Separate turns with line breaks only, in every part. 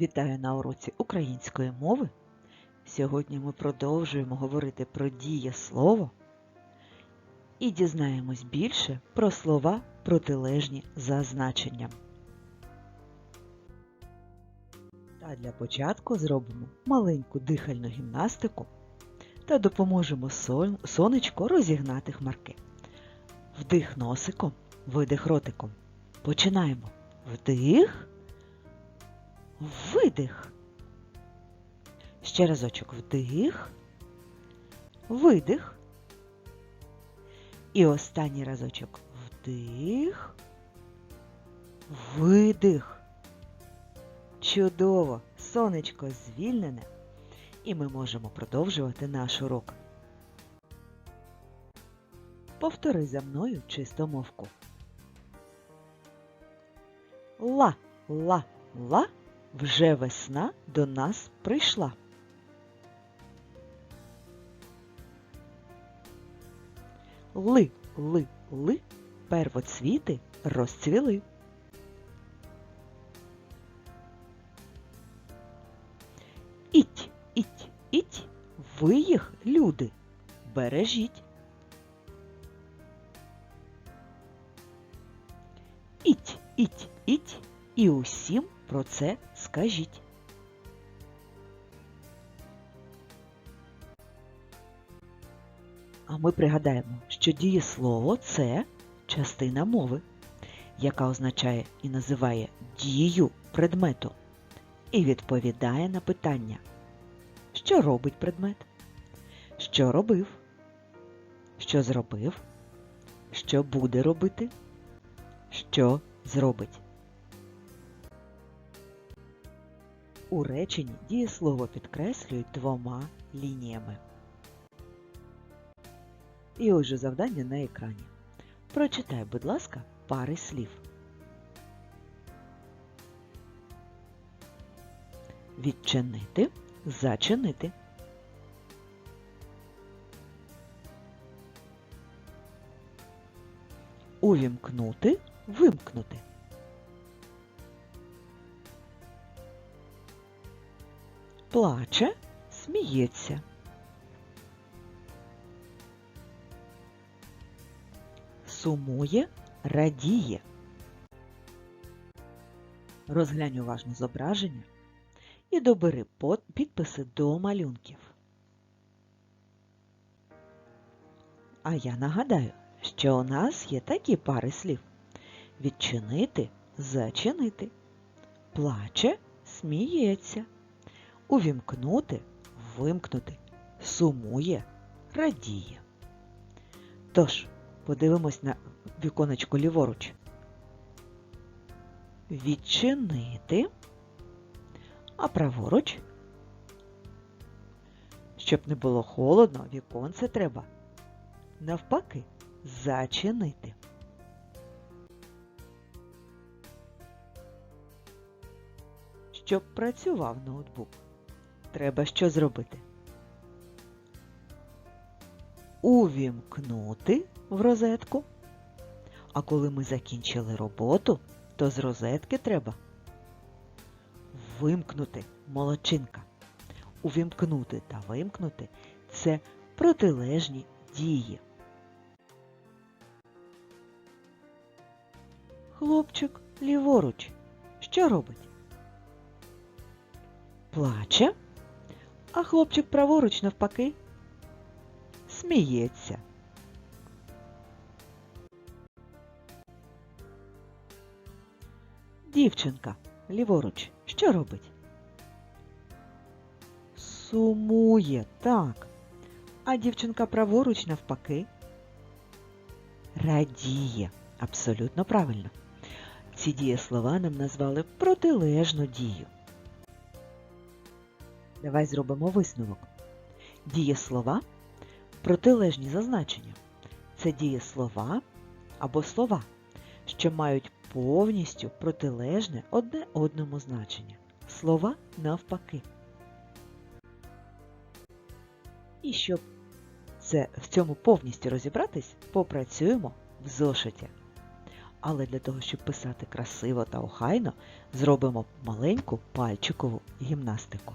Вітаю на уроці української мови. Сьогодні ми продовжуємо говорити про дієслово і дізнаємось більше про слова протилежні за значенням. Та для початку зробимо маленьку дихальну гімнастику та допоможемо сон- сонечку розігнати хмарки. Вдих носиком, видих ротиком. Починаємо. Вдих. Видих. Ще разочок вдих, видих. І останній разочок вдих, видих. Чудово! Сонечко звільнене, і ми можемо продовжувати наш урок. Повтори за мною чистомовку. Ла, ла, ла. Вже весна до нас прийшла. Ли, ли, ли, первоцвіти розцвіли. Іть, іть, іть, ви їх, люди, бережіть. Іть, іть, іть, і усім про це скажіть. А ми пригадаємо, що дієслово це частина мови, яка означає і називає дію предмету і відповідає на питання, що робить предмет, що робив, що зробив, що буде робити, що зробить. У реченні дієслово підкреслюють двома лініями. І ось же завдання на екрані. Прочитай, будь ласка, пари слів. Відчинити, зачинити. Увімкнути, вимкнути. Плаче, сміється. Сумує, радіє. Розглянь уважно зображення і добери підписи до малюнків. А я нагадаю, що у нас є такі пари слів. Відчинити, зачинити. Плаче, сміється. Увімкнути, вимкнути, сумує, радіє. Тож, подивимось на віконечко ліворуч. Відчинити, а праворуч. Щоб не було холодно, віконце треба навпаки зачинити. Щоб працював ноутбук, треба що зробити? Увімкнути в розетку. А коли ми закінчили роботу, то з розетки треба вимкнути молодчинка. Увімкнути та вимкнути це протилежні дії. Хлопчик ліворуч. Що робить? Плаче, а хлопчик праворуч навпаки сміється. Дівчинка ліворуч. Що робить? Сумує, так. А дівчинка праворуч навпаки. Радіє. Абсолютно правильно. Ці дієслова нам назвали протилежну дію. Давай зробимо висновок. Дієслова протилежні за значенням. Це дієслова або слова, що мають повністю протилежне одне одному значення. Слова навпаки. І щоб це, в цьому повністю розібратись, попрацюємо в зошиті. Але для того, щоб писати красиво та охайно, зробимо маленьку пальчикову гімнастику.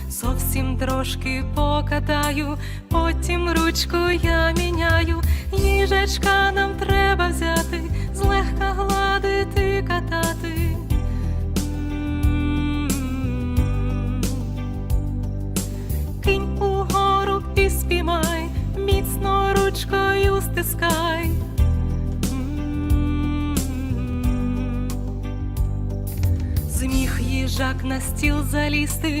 зовсім трошки покатаю, потім ручку я міняю. Їжачка нам треба взяти, злегка гладити, катати. М. Кинь угору і спіймай, міцно ручкою стискай. Зміг їжак на стіл залізти,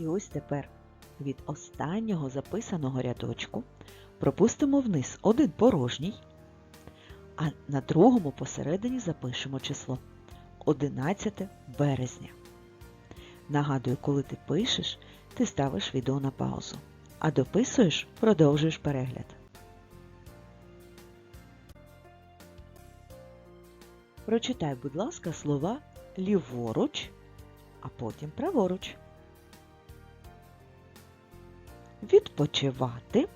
І ось тепер від останнього записаного рядочку пропустимо вниз один порожній, а на другому посередині запишемо число 11 березня. Нагадую, коли ти пишеш, ти ставиш відео на паузу, а дописуєш, продовжуєш перегляд. Прочитай, будь ласка, слова ліворуч, а потім праворуч. Відпочивати.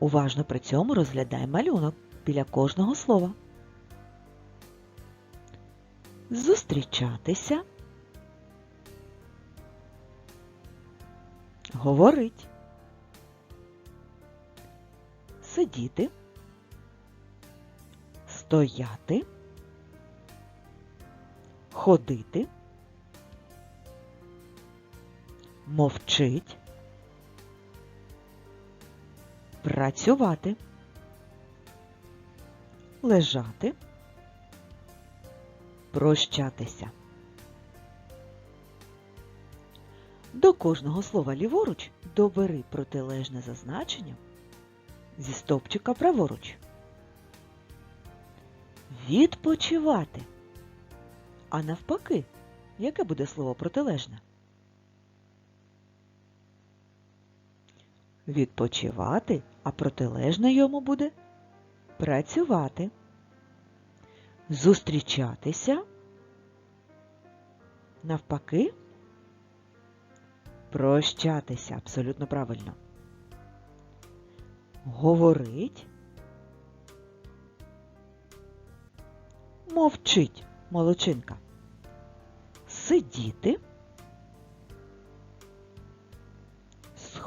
Уважно при цьому розглядай малюнок біля кожного слова. Зустрічатися. Говорить. Сидіти. Стояти. Ходити. Мовчить. Працювати. Лежати. Прощатися. До кожного слова ліворуч добери протилежне за значенням зі стовпчика праворуч. Відпочивати. А навпаки, яке буде слово протилежне? Відпочивати, а протилежне йому буде працювати. Зустрічатися. Навпаки. Прощатися абсолютно правильно. Говорить. Мовчить молодчинка. Сидіти.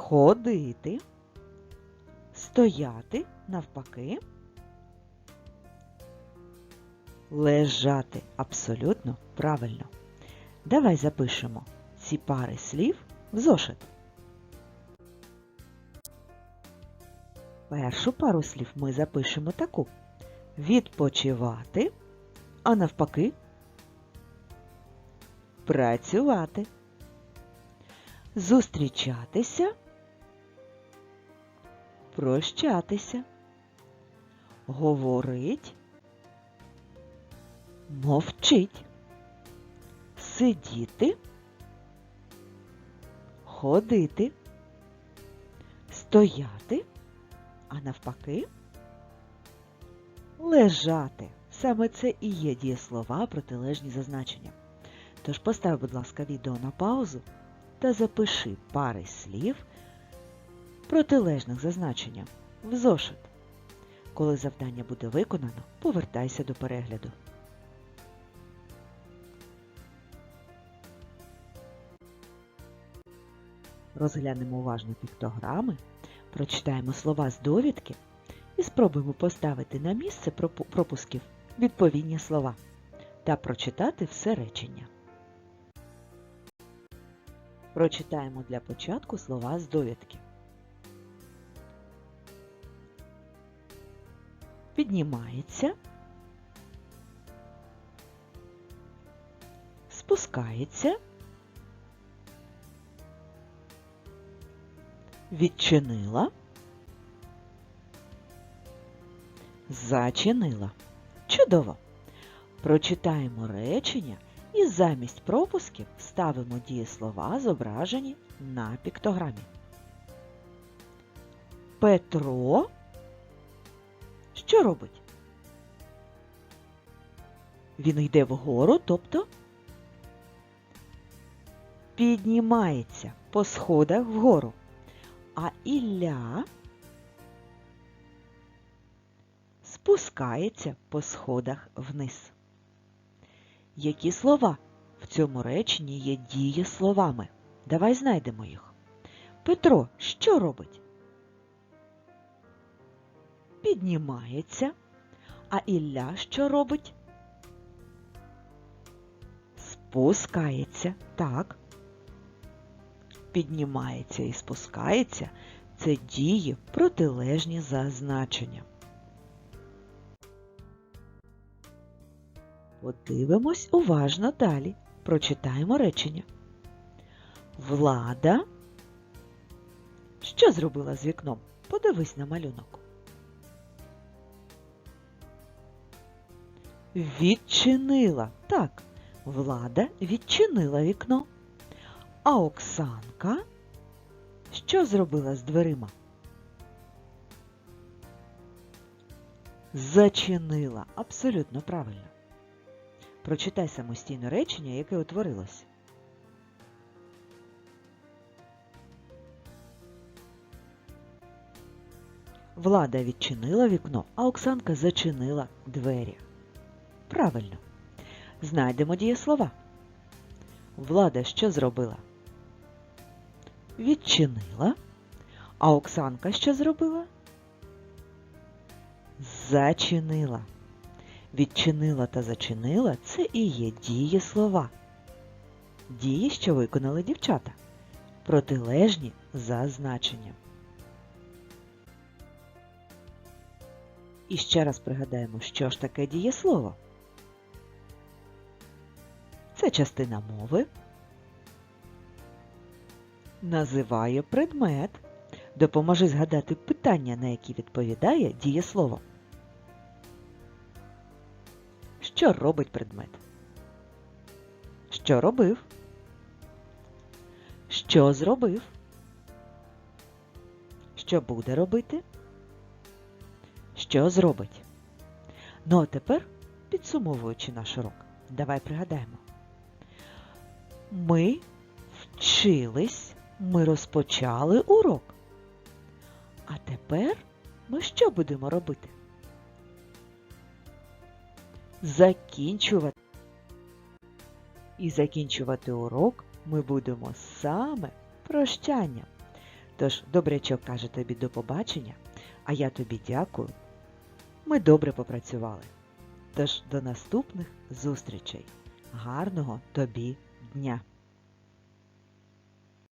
Сходити. Стояти навпаки. Лежати абсолютно правильно. Давай запишемо ці пари слів в зошит. Першу пару слів ми запишемо таку: відпочивати, а навпаки працювати, зустрічатися, прощатися, говорить, мовчить, сидіти, ходити, стояти, а навпаки лежати. Саме це і є дієслова протилежні за значенням. Тож постав, будь ласка, відео на паузу та запиши пари слів протилежних за значенням в зошит. Коли завдання буде виконано, повертайся до перегляду. Розглянемо уважно піктограми, прочитаємо слова з довідки і спробуємо поставити на місце пропусків відповідні слова та прочитати все речення. Прочитаємо для початку слова з довідки. Піднімається, спускається, відчинила, зачинила. Чудово! Прочитаємо речення і замість пропусків ставимо дієслова, зображені на піктограмі. Петро що робить? Він йде вгору, тобто піднімається по сходах вгору. А Ілля спускається по сходах вниз. Які слова в цьому реченні є дієсловами? Давай знайдемо їх. Петро що робить? Піднімається. А Ілля що робить? Спускається. Так. Піднімається і спускається це дії протилежні за значенням. Подивимось уважно далі. Прочитаємо речення. Влада. Що зробила з вікном? Подивись на малюнок. Відчинила. Так, влада відчинила вікно. А Оксанка що зробила з дверима? Зачинила. Абсолютно правильно. Прочитай самостійно речення, яке утворилось. Влада відчинила вікно, а Оксанка зачинила двері. Правильно. Знайдемо дієслова. Влада що зробила? Відчинила. А Оксанка що зробила? Зачинила. Відчинила та зачинила це і є дієслова. Дії, що виконали дівчата. Протилежні за значенням. І ще раз пригадаємо, що ж таке дієслово. Це частина мови. Називає предмет. Допоможи згадати питання, на які відповідає дієслово. Що робить предмет? Що робив? Що зробив? Що буде робити? Що зробить? Ну а тепер, підсумовуючи наш урок, давай пригадаємо. Ми вчились, ми розпочали урок. А тепер ми що будемо робити? Закінчувати. І закінчувати урок ми будемо саме прощанням. Тож, добрячок каже тобі до побачення, а я тобі дякую. Ми добре попрацювали. Тож до наступних зустрічей. Гарного тобі дня!